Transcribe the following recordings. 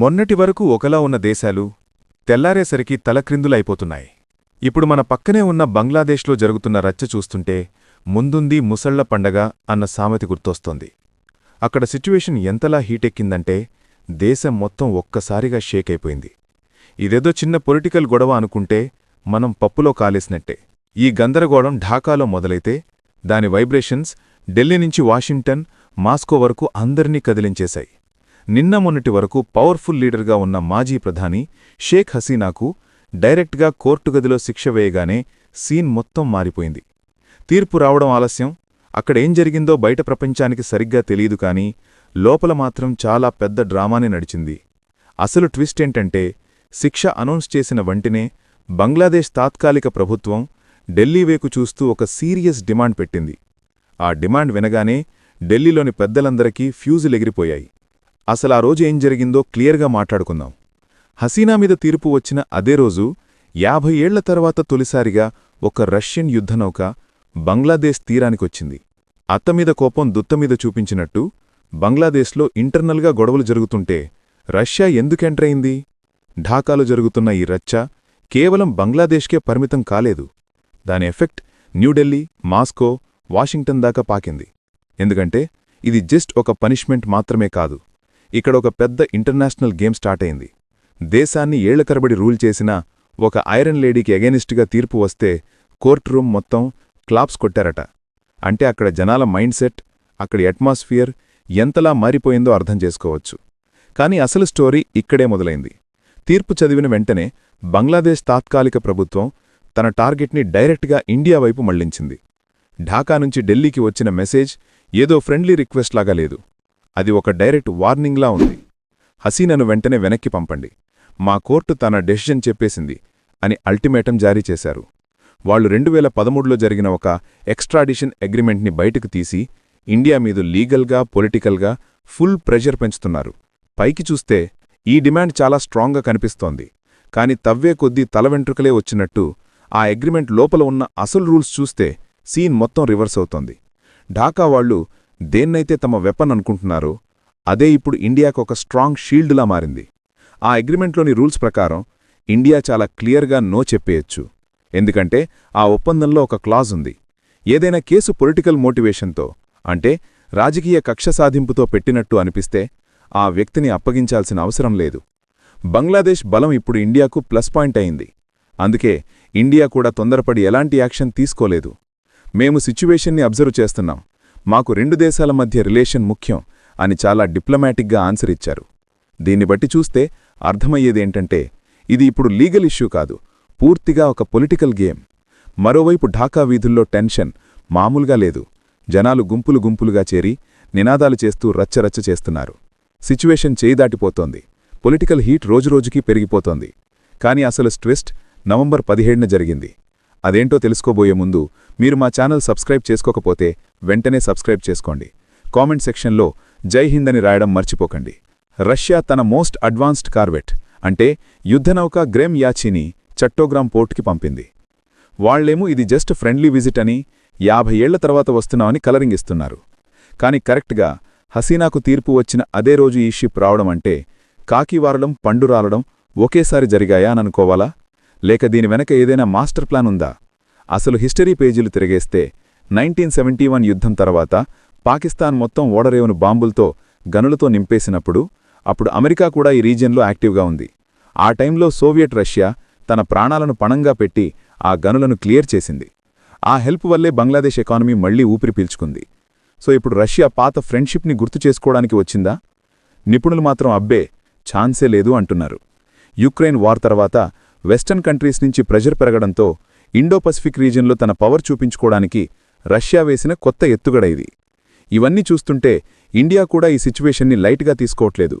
మొన్నటి వరకు ఒకలా ఉన్న దేశాలు తెల్లారేసరికి తలక్రిందులైపోతున్నాయి. ఇప్పుడు మన పక్కనే ఉన్న బంగ్లాదేశ్లో జరుగుతున్న రచ్చ చూస్తుంటే ముందుంది ముసళ్ళ పండగ అన్న సామెత గుర్తొస్తోంది. అక్కడ సిచ్యువేషన్ ఎంతలా హీటెక్కిందంటే దేశం మొత్తం ఒక్కసారిగా షేక్ అయిపోయింది ఇదేదో చిన్న పొలిటికల్ గొడవ అనుకుంటే మనం పప్పులో కాలేసినట్టే. ఈ గందరగోళం ఢాకాలో మొదలైతే దాని వైబ్రేషన్స్ ఢిల్లీ నుంచి వాషింగ్టన్ మాస్కో వరకు అందరినీ కదిలించేశాయి. నిన్న మొన్నటి వరకు పవర్ఫుల్ లీడర్గా ఉన్న మాజీ ప్రధాని షేక్ హసీనాకు డైరెక్ట్గా కోర్టు గదిలో శిక్ష వేయగానే సీన్ మొత్తం మారిపోయింది. తీర్పు రావడం ఆలస్యం. అక్కడేం జరిగిందో బయట ప్రపంచానికి సరిగ్గా తెలియదు కానీ లోపల మాత్రం చాలా పెద్ద డ్రామానే నడిచింది. అసలు ట్విస్ట్ ఏంటంటే శిక్ష అనౌన్స్ చేసిన వంటినే బంగ్లాదేశ్ తాత్కాలిక ప్రభుత్వం ఢిల్లీ వేకు చూస్తూ ఒక సీరియస్ డిమాండ్ పెట్టింది. ఆ డిమాండ్ వినగానే ఢిల్లీలోని పెద్దలందరికీ ఫ్యూజులెగిరిపోయాయి అసలు ఆ రోజు ఏం జరిగిందో క్లియర్గా మాట్లాడుకుందాం. హసీనా మీద తీర్పు వచ్చిన అదే రోజు యాభై ఏళ్ళ తర్వాత తొలిసారిగా ఒక రష్యన్ యుద్ధనౌక బంగ్లాదేశ్ తీరానికొచ్చింది. అత్తమీద కోపం దుత్తమీద చూపించినట్టు బంగ్లాదేశ్లో ఇంటర్నల్గా గొడవలు జరుగుతుంటే రష్యా ఎందుకెంటరైంది ఢాకాలో జరుగుతున్న ఈ రచ్చ కేవలం బంగ్లాదేశ్కే పరిమితం కాలేదు. దాని ఎఫెక్ట్ న్యూఢిల్లీ మాస్కో వాషింగ్టన్ దాకా పాకింది. ఎందుకంటే ఇది జస్ట్ ఒక పనిష్మెంట్ మాత్రమే కాదు. ఇక్కడ ఒక పెద్ద ఇంటర్నేషనల్ గేమ్ స్టార్ట్ అయింది. దేశాన్ని ఏళ్ళకరబడి రూల్ చేసిన ఒక ఐరన్ లేడీకి ఎగెనిస్ట్గా తీర్పు వస్తే కోర్ట్ రూమ్ మొత్తం క్లాప్స్ కొట్టారట. అంటే అక్కడ జనాల మైండ్ సెట్ అక్కడి అట్మాస్ఫియర్ ఎంతలా మారిపోయిందో అర్థం చేసుకోవచ్చు. కాని అసలు స్టోరీ ఇక్కడే మొదలైంది. తీర్పు చదివిన వెంటనే బంగ్లాదేశ్ తాత్కాలిక ప్రభుత్వం తన టార్గెట్ని డైరెక్ట్గా ఇండియా వైపు మళ్ళించింది. ఢాకా నుంచి ఢిల్లీకి వచ్చిన మెసేజ్ ఏదో ఫ్రెండ్లీ రిక్వెస్ట్ లాగా లేదు. అది ఒక డైరెక్ట్ వార్నింగ్లా ఉంది. హసీనను వెంటనే వెనక్కి పంపండి. మా కోర్టు తన డెసిషన్ చెప్పేసింది అని అల్టిమేటం జారీ చేశారు. వాళ్ళు రెండు వేల పదమూడులో జరిగిన ఒక ఎక్స్ట్రాడిషన్ అగ్రిమెంట్ని బయటకు తీసి ఇండియా మీద లీగల్గా పొలిటికల్గా ఫుల్ ప్రెషర్ పెంచుతున్నారు. పైకి చూస్తే ఈ డిమాండ్ చాలా స్ట్రాంగ్గా కనిపిస్తోంది. కాని తవ్వే కొద్దీ తల వెంట్రుకలే వచ్చినట్టు ఆ అగ్రిమెంట్ లోపల ఉన్న అసలు రూల్స్ చూస్తే సీన్ మొత్తం రివర్స్ అవుతోంది. ఢాకా వాళ్ళు దేన్నైతే తమ వెపన్ అనుకుంటున్నారో అదే ఇప్పుడు ఇండియాకు ఒక స్ట్రాంగ్ షీల్డ్లా మారింది. ఆ అగ్రిమెంట్లోని రూల్స్ ప్రకారం ఇండియా చాలా క్లియర్గా నో చెప్పేయచ్చు. ఎందుకంటే ఆ ఒప్పందంలో ఒక క్లాజ్ ఉంది. ఏదైనా కేసు పొలిటికల్ మోటివేషన్తో అంటే రాజకీయ కక్ష సాధింపుతో పెట్టినట్టు అనిపిస్తే ఆ వ్యక్తిని అప్పగించాల్సిన అవసరం లేదు. బంగ్లాదేశ్ బలం ఇప్పుడు ఇండియాకు ప్లస్ పాయింట్ అయింది. అందుకే ఇండియా కూడా తొందరపడి ఎలాంటి యాక్షన్ తీసుకోలేదు. మేము సిచ్యువేషన్ని అబ్జర్వ్ చేస్తున్నాం. మాకు రెండు దేశాల మధ్య రిలేషన్ ముఖ్యం అని చాలా డిప్లొమాటిక్గా ఆన్సర్ ఇచ్చారు. దీన్ని బట్టి చూస్తే అర్థమయ్యేదేంటంటే ఇది ఇప్పుడు లీగల్ ఇష్యూ కాదు పూర్తిగా ఒక పొలిటికల్ గేమ్. మరోవైపు ఢాకా వీధుల్లో టెన్షన్ మామూలుగా లేదు. జనాలు గుంపులు గుంపులుగా చేరి నినాదాలు చేస్తూ రచ్చరచ్చ చేస్తున్నారు. సిచ్యువేషన్ చేయిదాటిపోతోంది పొలిటికల్ హీట్ రోజురోజుకీ పెరిగిపోతోంది. కాని అసలు స్ట్విస్ట్ నవంబర్ పదిహేడున జరిగింది. అదేంటో తెలుసుకోబోయే ముందు మీరు మా ఛానల్ సబ్స్క్రైబ్ చేసుకోకపోతే వెంటనే సబ్స్క్రైబ్ చేసుకోండి. కామెంట్ సెక్షన్లో జై హింద్ అని రాయడం మర్చిపోకండి. రష్యా తన మోస్ట్ అడ్వాన్స్డ్ కార్వెట్ అంటే యుద్ధనౌక గ్రెమ్ యాచిని చట్టోగ్రామ్ పోర్ట్కి పంపింది. వాళ్ళేమో ఇది జస్ట్ ఫ్రెండ్లీ విజిట్ అని యాభై ఏళ్ళ తర్వాత వస్తున్నామని కలరింగ్ ఇస్తున్నారు. కాని కరెక్ట్గా హసీనాకు తీర్పు వచ్చిన అదే రోజు ఈ షిప్ రావడం అంటే కాకివారడం పండురాలడం ఒకేసారి జరిగాయా అననుకోవాలా లేక దీని వెనక ఏదైనా మాస్టర్ ప్లాన్ ఉందా? అసలు హిస్టరీ పేజీలు తిరిగేస్తే నైన్టీన్ సెవెంటీ వన్ యుద్ధం తర్వాత పాకిస్తాన్ మొత్తం ఓడరేవును బాంబులతో గనులతో నింపేసినప్పుడు అప్పుడు అమెరికా కూడా ఈ రీజియన్లో యాక్టివ్గా ఉంది. ఆ టైంలో సోవియట్ రష్యా తన ప్రాణాలను పణంగా పెట్టి ఆ గనులను క్లియర్ చేసింది. ఆ హెల్ప్ వల్లే బంగ్లాదేశ్ ఎకానమీ మళ్ళీ ఊపిరి పీల్చుకుంది. సో ఇప్పుడు రష్యా పాత ఫ్రెండ్షిప్ని గుర్తు చేసుకోవడానికి వచ్చిందా? నిపుణులు మాత్రం అబ్బే ఛాన్సే లేదు అంటున్నారు. యుక్రెయిన్ వార్ తర్వాత వెస్టర్న్ కంట్రీస్ నుంచి ప్రెజర్ పెరగడంతో ఇండో పసిఫిక్ రీజియన్లో తన పవర్ చూపించుకోవడానికి రష్యా వేసిన కొత్త ఎత్తుగడ ఇది. ఇవన్నీ చూస్తుంటే ఇండియా కూడా ఈ సిచ్యువేషన్ని లైట్గా తీసుకోవట్లేదు.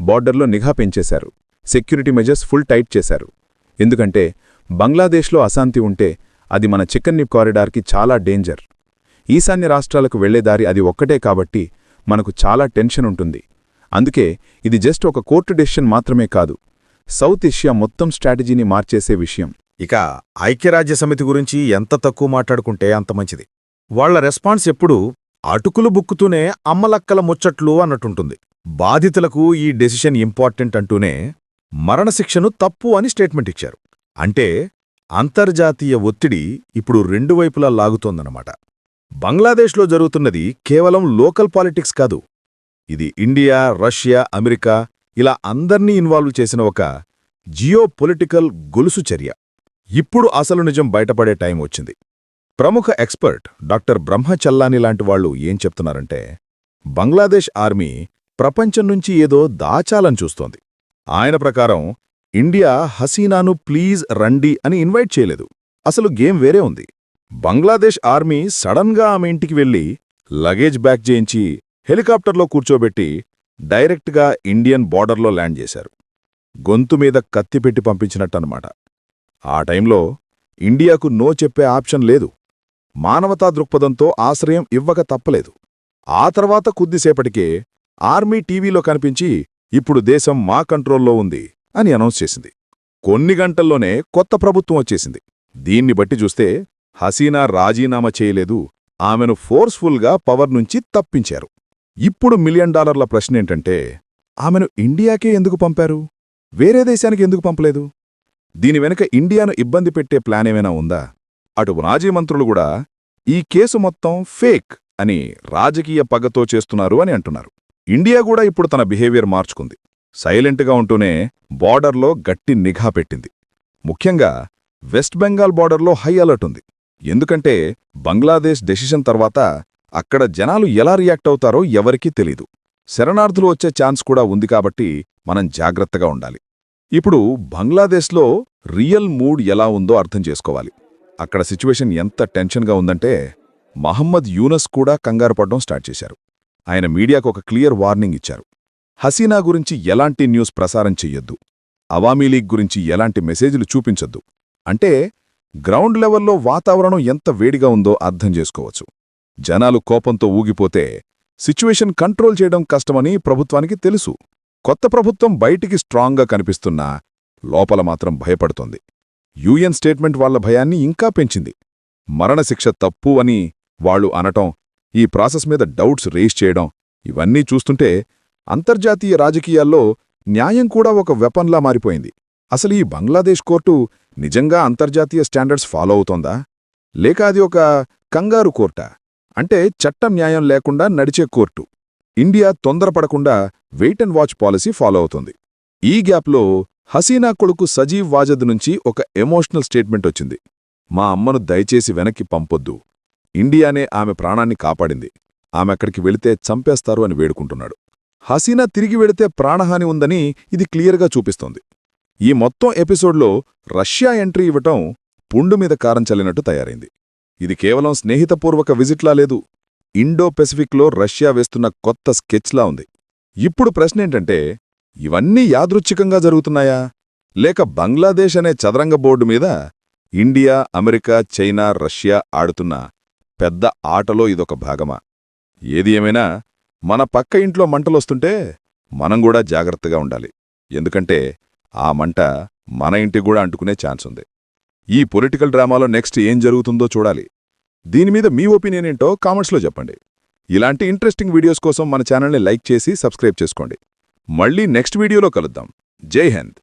బార్డర్లో నిఘా పెంచేశారు. సెక్యూరిటీ మెజర్స్ ఫుల్ టైట్ చేశారు. ఎందుకంటే బంగ్లాదేశ్లో అశాంతి ఉంటే అది మన చికెన్ నిప్ కారిడార్కి చాలా డేంజర్. ఈశాన్య రాష్ట్రాలకు వెళ్ళేదారి అది ఒక్కటే కాబట్టి మనకు చాలా టెన్షన్ ఉంటుంది. అందుకే ఇది జస్ట్ ఒక కోర్టు డెసిషన్ మాత్రమే కాదు. సౌత్ ఏషియా మొత్తం స్ట్రాటజీని మార్చేసే విషయం. ఇక ఐక్యరాజ్య సమితి గురించి ఎంత తక్కువ మాట్లాడుకుంటే అంత మంచిది. వాళ్ళ రెస్పాన్స్ ఎప్పుడూ అటుకులు బుక్కుతూనే అమ్మలక్కల ముచ్చట్లు అన్నట్టుంటుంది. బాధితులకు ఈ డెసిషన్ ఇంపార్టెంట్ అంటూనే మరణశిక్షను తప్పు అని స్టేట్మెంట్ ఇచ్చారు. అంటే అంతర్జాతీయ ఒత్తిడి ఇప్పుడు రెండు వైపులా లాగుతోందన్నమాట. బంగ్లాదేశ్లో జరుగుతున్నది కేవలం లోకల్ పాలిటిక్స్ కాదు. ఇది ఇండియా రష్యా అమెరికా ఇలా అందర్నీ ఇన్వాల్వ్ చేసిన ఒక జియో పొలిటికల్ గొలుసు చర్య. ఇప్పుడు అసలు నిజం బయటపడే టైం వచ్చింది. ప్రముఖ ఎక్స్పర్ట్ డాక్టర్ బ్రహ్మచల్లాని లాంటి వాళ్ళు ఏం చెప్తున్నారంటే బంగ్లాదేశ్ ఆర్మీ ప్రపంచం నుంచి ఏదో దాచాలని చూస్తోంది. ఆయన ప్రకారం ఇండియా హసీనాను ప్లీజ్ రండి అని ఇన్వైట్ చేయలేదు. అసలు గేమ్ వేరే ఉంది. బంగ్లాదేశ్ ఆర్మీ సడన్గా ఆమె ఇంటికి వెళ్ళి లగేజ్ బ్యాక్ చేయించి హెలికాప్టర్లో కూర్చోబెట్టి డైరెక్ట్గా ఇండియన్ బార్డర్లో ల్యాండ్ చేశారు. గొంతు మీద కత్తి పెట్టి ఆ టైంలో ఇండియాకు నో చెప్పే ఆప్షన్ లేదు. మానవతా దృక్పథంతో ఆశ్రయం ఇవ్వక తప్పలేదు. ఆ తర్వాత కొద్దిసేపటికే ఆర్మీ టీవీలో కనిపించి ఇప్పుడు దేశం మా కంట్రోల్లో ఉంది అని అనౌన్స్ చేసింది. కొన్ని గంటల్లోనే కొత్త ప్రభుత్వం వచ్చేసింది. దీన్ని బట్టి చూస్తే హసీనా రాజీనామా చేయలేదు. ఆమెను ఫోర్స్ఫుల్గా పవర్ నుంచి తప్పించారు. ఇప్పుడు మిలియన్ డాలర్ల ప్రశ్నేంటంటే ఆమెను ఇండియాకే ఎందుకు పంపారు? వేరే దేశానికి ఎందుకు పంపలేదు? దీని వెనుక ఇండియాను ఇబ్బంది పెట్టే ప్లాన్ ఏమైనా ఉందా? అటు మాజీ మంత్రులు కూడా ఈ కేసు మొత్తం ఫేక్ అని రాజకీయ పగతో చేస్తున్నారు అని అంటున్నారు. ఇండియా కూడా ఇప్పుడు తన బిహేవియర్ మార్చుకుంది. సైలెంట్గా ఉంటూనే బార్డర్లో గట్టి నిఘా పెట్టింది. ముఖ్యంగా వెస్ట్ బెంగాల్ బార్డర్లో హై అలర్ట్ ఉంది. ఎందుకంటే బంగ్లాదేశ్ డెసిషన్ తర్వాత అక్కడ జనాలు ఎలా రియాక్ట్ అవుతారో ఎవరికీ తెలీదు. శరణార్థులు వచ్చే ఛాన్స్ కూడా ఉంది కాబట్టి మనం జాగ్రత్తగా ఉండాలి. ఇప్పుడు బంగ్లాదేశ్లో రియల్ మూడ్ ఎలా ఉందో అర్థం చేసుకోవాలి. అక్కడ సిచ్యువేషన్ ఎంత టెన్షన్గా ఉందంటే మహమ్మద్ యూనస్ కూడా కంగారు పడడం స్టార్ట్ చేశారు. ఆయన మీడియాకు ఒక క్లియర్ వార్నింగ్ ఇచ్చారు. హసీనా గురించి ఎలాంటి న్యూస్ ప్రసారం చెయ్యొద్దు. అవామీ లీగ్ గురించి ఎలాంటి మెసేజ్లు చూపించొద్దు. అంటే గ్రౌండ్ లెవెల్లో వాతావరణం ఎంత వేడిగా ఉందో అర్థం చేసుకోవచ్చు. జనాలు కోపంతో ఊగిపోతే సిచ్యువేషన్ కంట్రోల్ చేయడం కష్టమని ప్రభుత్వానికి తెలుసు. కొత్త ప్రభుత్వం బయటికి స్ట్రాంగ్గా కనిపిస్తున్నా లోపల మాత్రం భయపడుతోంది. యూఎన్ స్టేట్మెంట్ వాళ్ళ భయాన్ని ఇంకా పెంచింది. మరణశిక్ష తప్పు అని వాళ్ళు అనటం ఈ ప్రాసెస్ మీద డౌట్స్ రేస్ చేయడం ఇవన్నీ చూస్తుంటే అంతర్జాతీయ రాజకీయాల్లో న్యాయం కూడా ఒక వెపన్లా మారిపోయింది. అసలు ఈ బంగ్లాదేశ్ కోర్టు నిజంగా అంతర్జాతీయ స్టాండర్డ్స్ ఫాలో అవుతోందా? లేక అది ఒక కంగారు కోర్టా? అంటే చట్టం న్యాయం లేకుండా నడిచే court. India తొందరపడకుండా wait and watch policy follow అవుతుంది. ఈ గ్యాప్లో హసీనా కొడుకు సజీవ్ వాజద్ నుంచి ఒక ఎమోషనల్ స్టేట్మెంట్ వచ్చింది. మా అమ్మను దయచేసి వెనక్కి పంపొద్దు. ఇండియానే ఆమె ప్రాణాన్ని కాపాడింది. ఆమె అక్కడికి వెళితే చంపేస్తారు అని వేడుకుంటున్నాడు. హసీనా తిరిగి వెళితే ప్రాణహాని ఉందని ఇది క్లియర్గా చూపిస్తోంది. ఈ మొత్తం ఎపిసోడ్లో రష్యా ఎంట్రీ ఇవ్వటం పుండు మీద కారం చల్లినట్టు తయారైంది. ఇది కేవలం స్నేహితపూర్వక విజిట్లా లేదు. ఇండో పెసిఫిక్లో రష్యా వేస్తున్న కొత్త స్కెచ్లా ఉంది. ఇప్పుడు ప్రశ్నేంటంటే ఇవన్నీ యాదృచ్ఛికంగా జరుగుతున్నాయా? లేక బంగ్లాదేశ్ అనే చదరంగ బోర్డు మీద ఇండియా అమెరికా చైనా రష్యా ఆడుతున్న పెద్ద ఆటలో ఇదొక భాగమా? ఏది ఏమైనా మన పక్క ఇంట్లో మంటలొస్తుంటే మనం కూడా జాగ్రత్తగా ఉండాలి. ఎందుకంటే ఆ మంట మన ఇంటికి కూడా అంటుకునే ఛాన్స్ ఉంది ఈ పొలిటికల్ డ్రామాలో నెక్స్ట్ ఏం జరుగుతుందో చూడాలి. దీని మీద మీ ఒపీనియన్ ఏంటో కామెంట్స్లో చెప్పండి. ఇలాంటి ఇంట్రెస్టింగ్ వీడియోస్ కోసం మన ఛానల్ని లైక్ చేసి సబ్స్క్రైబ్ చేసుకోండి. మళ్ళీ నెక్స్ట్ వీడియోలో కలుద్దాం. జై హింద్.